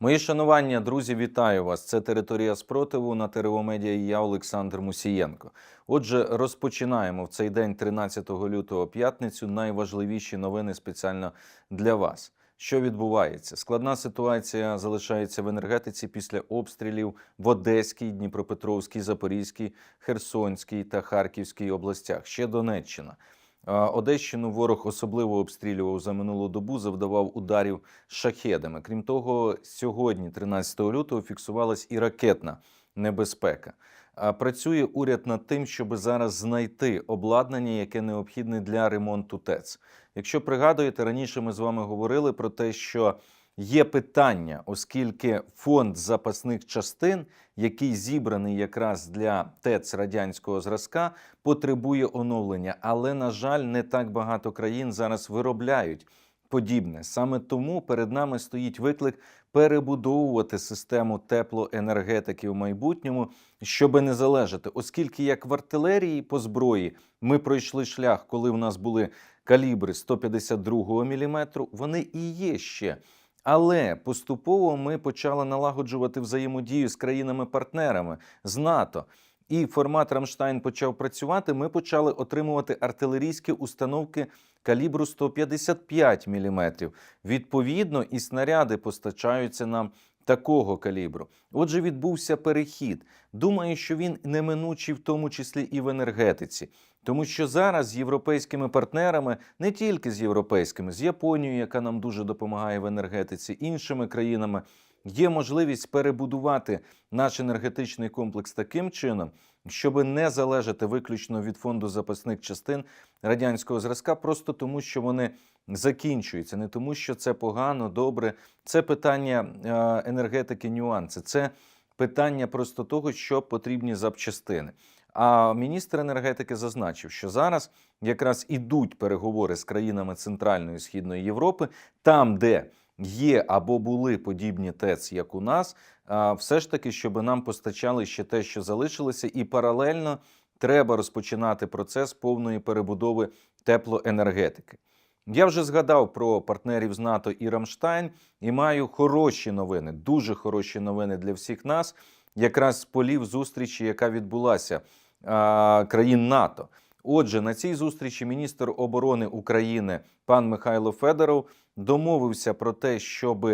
Мої шанування, друзі, вітаю вас. Це територія спротиву на ТРО і я Олександр Мусієнко. Отже, розпочинаємо в цей день, 13 лютого, п'ятницю, найважливіші новини спеціально для вас. Що відбувається? Складна ситуація залишається в енергетиці після обстрілів в Одеській, Дніпропетровській, Запорізькій, Херсонській та Харківській областях. Ще Донеччина. Одещину ворог особливо обстрілював за минулу добу, завдавав ударів шахедами. Крім того, сьогодні, 13 лютого, фіксувалась і ракетна небезпека. Працює уряд над тим, щоб зараз знайти обладнання, яке необхідне для ремонту ТЕЦ. Якщо пригадуєте, раніше ми з вами говорили про те, що є питання, оскільки фонд запасних частин, який зібраний якраз для ТЕЦ радянського зразка, потребує оновлення. Але, на жаль, не так багато країн зараз виробляють подібне. Саме тому перед нами стоїть виклик перебудовувати систему теплоенергетики в майбутньому, щоб не залежати, оскільки як в артилерії по зброї ми пройшли шлях, коли в нас були калібри 152 мм, вони і є ще. Але поступово ми почали налагоджувати взаємодію з країнами-партнерами з НАТО. І формат Рамштайн почав працювати. Ми почали отримувати артилерійські установки калібру 155 мм. Відповідно, і снаряди постачаються нам такого калібру. Отже, відбувся перехід. Думаю, що він неминучий, в тому числі і в енергетиці. Тому що зараз з європейськими партнерами, не тільки з європейськими, з Японією, яка нам дуже допомагає в енергетиці, іншими країнами, є можливість перебудувати наш енергетичний комплекс таким чином, щоб не залежати виключно від фонду запасних частин радянського зразка, просто тому, що вони закінчуються, не тому, що це погано, добре. Це питання е, енергетики, нюанси. Це питання просто того, що потрібні запчастини. А міністр енергетики зазначив, що зараз якраз ідуть переговори з країнами Центральної і Східної Європи, там, де є або були подібні ТЕЦ, як у нас, все ж таки, щоб нам постачали ще те, що залишилося, і паралельно треба розпочинати процес повної перебудови теплоенергетики. Я вже згадав про партнерів з НАТО і Рамштайн і маю хороші новини, дуже хороші новини для всіх нас, якраз полів зустрічі, яка відбулася країн НАТО. Отже, на цій зустрічі міністр оборони України пан Михайло Федоров домовився про те, щоб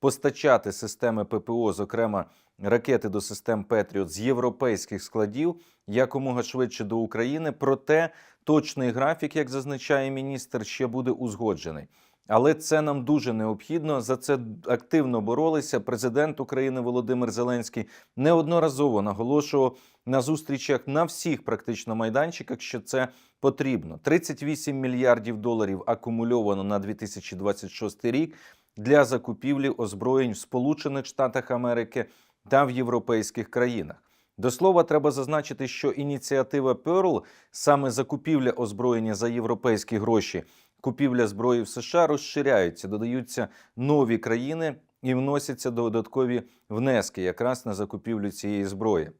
постачати системи ППО, зокрема ракети до систем Петріот з європейських складів якомога швидше до України. Проте точний графік, як зазначає міністр, ще буде узгоджений. Але це нам дуже необхідно. За це активно боролися. Президент України Володимир Зеленський неодноразово наголошував на зустрічах на всіх практично майданчиках, що це потрібно. 38 мільярдів доларів акумульовано на 2026 рік для закупівлі озброєнь в Сполучених Штатах Америки та в європейських країнах. До слова, треба зазначити, що ініціатива Pearl, саме закупівля озброєння за європейські гроші, купівля зброї в США розширяються, додаються нові країни і вносяться додаткові внески якраз на закупівлю цієї зброї.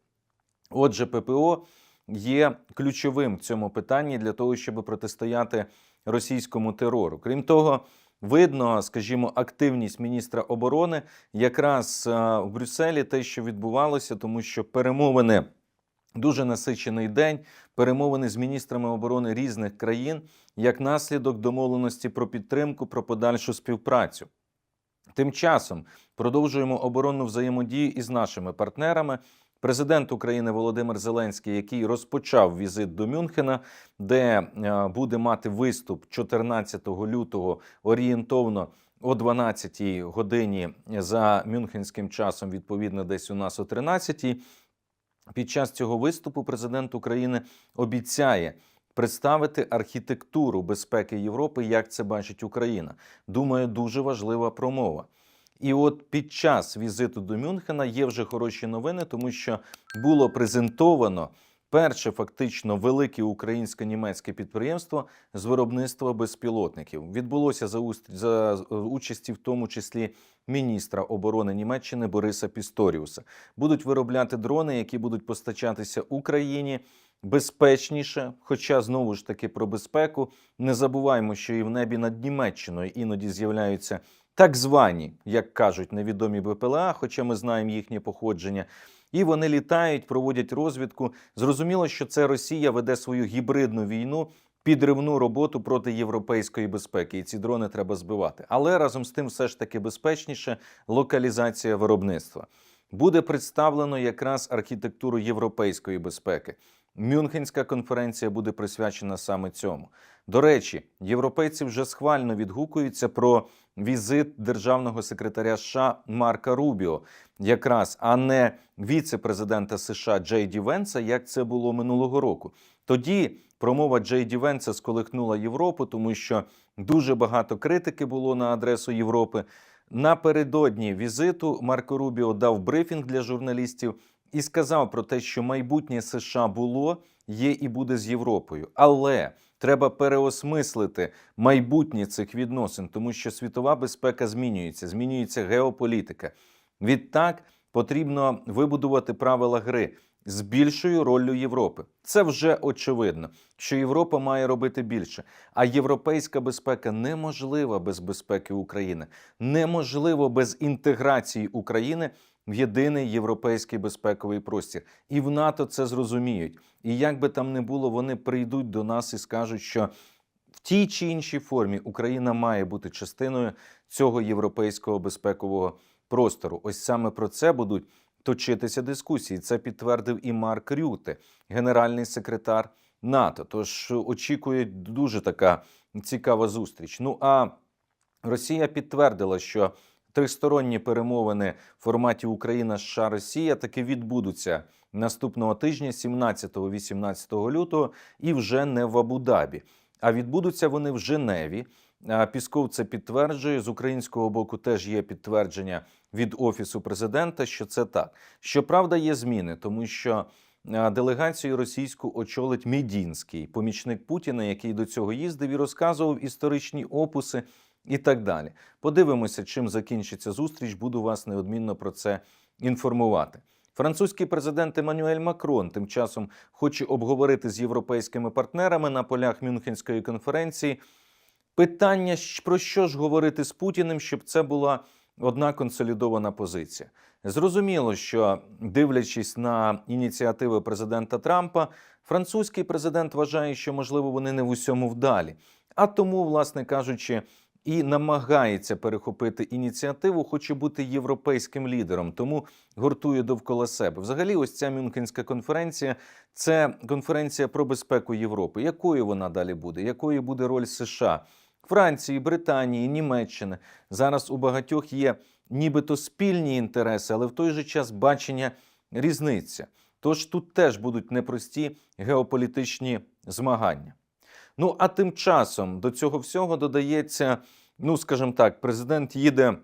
Отже, ППО є ключовим в цьому питанні для того, щоб протистояти російському терору. Крім того, видно, скажімо, активність міністра оборони якраз е, в Брюсселі те, що відбувалося, тому що перемовини. Дуже насичений день, перемовини з міністрами оборони різних країн як наслідок домовленості про підтримку, про подальшу співпрацю. Тим часом продовжуємо оборонну взаємодію із нашими партнерами. Президент України Володимир Зеленський, який розпочав візит до Мюнхена, де е, буде мати виступ 14 лютого орієнтовно о 12 годині за мюнхенським часом, відповідно, десь у нас о 13 Під час цього виступу президент України обіцяє представити архітектуру безпеки Європи, як це бачить Україна. Думаю, дуже важлива промова. І от під час візиту до Мюнхена є вже хороші новини, тому що було презентовано перше фактично велике українсько-німецьке підприємство з виробництва безпілотників. Відбулося за, уст... за участі, в тому числі міністра оборони Німеччини Бориса Пісторіуса. Будуть виробляти дрони, які будуть постачатися Україні безпечніше. Хоча знову ж таки про безпеку не забуваємо, що і в небі над Німеччиною іноді з'являються так звані, як кажуть, невідомі БПЛА, хоча ми знаємо їхнє походження. І вони літають, проводять розвідку. Зрозуміло, що це Росія веде свою гібридну війну, підривну роботу проти європейської безпеки. І ці дрони треба збивати. Але разом з тим, все ж таки безпечніше локалізація виробництва. Буде представлено якраз архітектуру європейської безпеки. Мюнхенська конференція буде присвячена саме цьому. До речі, європейці вже схвально відгукуються про візит державного секретаря США Марка Рубіо, якраз а не віце-президента США Джей Ді Венса, як це було минулого року. Тоді промова Джей Ді Венса сколихнула Європу, тому що дуже багато критики було на адресу Європи. Напередодні візиту Марко Рубіо дав брифінг для журналістів і сказав про те, що майбутнє США було, є і буде з Європою. Але треба переосмислити майбутнє цих відносин, тому що світова безпека змінюється, змінюється геополітика. Відтак потрібно вибудувати правила гри з більшою роллю Європи. Це вже очевидно, що Європа має робити більше. А європейська безпека неможлива без безпеки України, неможливо без інтеграції України в єдиний європейський безпековий простір. І в НАТО це зрозуміють. І як би там не було, вони прийдуть до нас і скажуть, що в тій чи іншій формі Україна має бути частиною цього європейського безпекового простору. Ось саме про це будуть точитися дискусії. Це підтвердив і Марк Рюте, генеральний секретар НАТО. Тож очікує дуже така цікава зустріч. Ну а Росія підтвердила, що тристоронні перемовини в форматі Україна США Росія таки відбудуться наступного тижня, 17-18 лютого, і вже не в Абу-Дабі. А відбудуться вони в Женеві. Пісков це підтверджує. З українського боку теж є підтвердження від офісу президента, що це так. Щоправда, є зміни, тому що делегацію російську очолить Мідінський, помічник Путіна, який до цього їздив і розказував історичні опуси і так далі. Подивимося, чим закінчиться зустріч. Буду вас неодмінно про це інформувати. Французький президент Еммануель Макрон тим часом хоче обговорити з європейськими партнерами на полях Мюнхенської конференції питання, про що ж говорити з Путіним, щоб це була одна консолідована позиція. Зрозуміло, що дивлячись на ініціативи президента Трампа, французький президент вважає, що можливо вони не в усьому вдалі. А тому, власне кажучи, і намагається перехопити ініціативу, хоче бути європейським лідером, тому гуртує довкола себе. Взагалі, ось ця Мюнхенська конференція це конференція про безпеку Європи. Якою вона далі буде? Якою буде роль США, Франції, Британії, Німеччини? Зараз у багатьох є нібито спільні інтереси, але в той же час бачення різниця. Тож тут теж будуть непрості геополітичні змагання. Ну а тим часом до цього всього додається, ну скажімо так, президент їде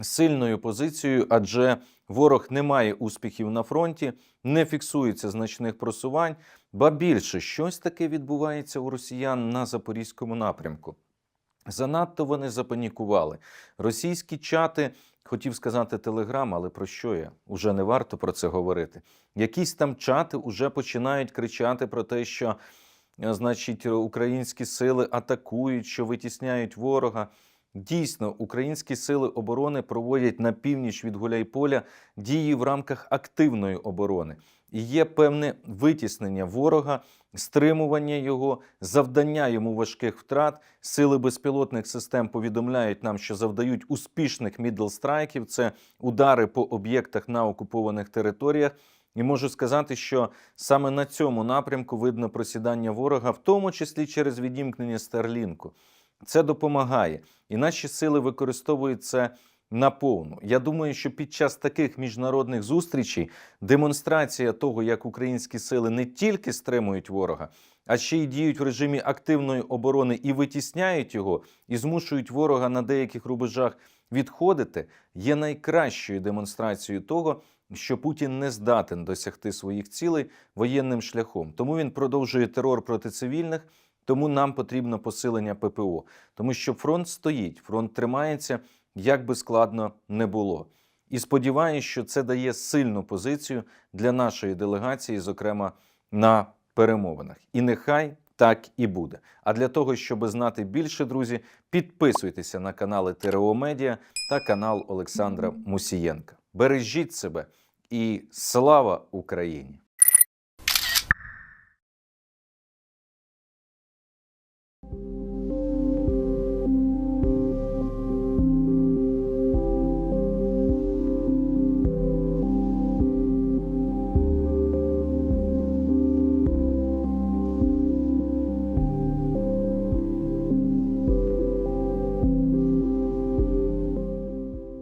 сильною позицією, адже ворог не має успіхів на фронті, не фіксується значних просувань, ба більше щось таке відбувається у росіян на запорізькому напрямку. Занадто вони запанікували. Російські чати, хотів сказати телеграм, але про що я? Уже не варто про це говорити. Якісь там чати уже починають кричати про те, що значить, українські сили атакують, що витісняють ворога. Дійсно, українські сили оборони проводять на північ від Гуляйполя дії в рамках активної оборони. І є певне витіснення ворога, стримування його, завдання йому важких втрат. Сили безпілотних систем повідомляють нам, що завдають успішних мідлстрайків. Це удари по об'єктах на окупованих територіях. І можу сказати, що саме на цьому напрямку видно просідання ворога, в тому числі через відімкнення Старлінку. Це допомагає, і наші сили використовують це наповну. Я думаю, що під час таких міжнародних зустрічей демонстрація того, як українські сили не тільки стримують ворога, а ще й діють в режимі активної оборони і витісняють його, і змушують ворога на деяких рубежах відходити, є найкращою демонстрацією того, що Путін не здатен досягти своїх цілей воєнним шляхом. Тому він продовжує терор проти цивільних. Тому нам потрібно посилення ППО, тому що фронт стоїть, фронт тримається, як би складно не було. І сподіваюся, що це дає сильну позицію для нашої делегації, зокрема на перемовинах. І нехай так і буде. А для того, щоб знати більше, друзі, підписуйтеся на канали ТРО Медіа та канал Олександра Мусієнка. Бережіть себе і слава Україні!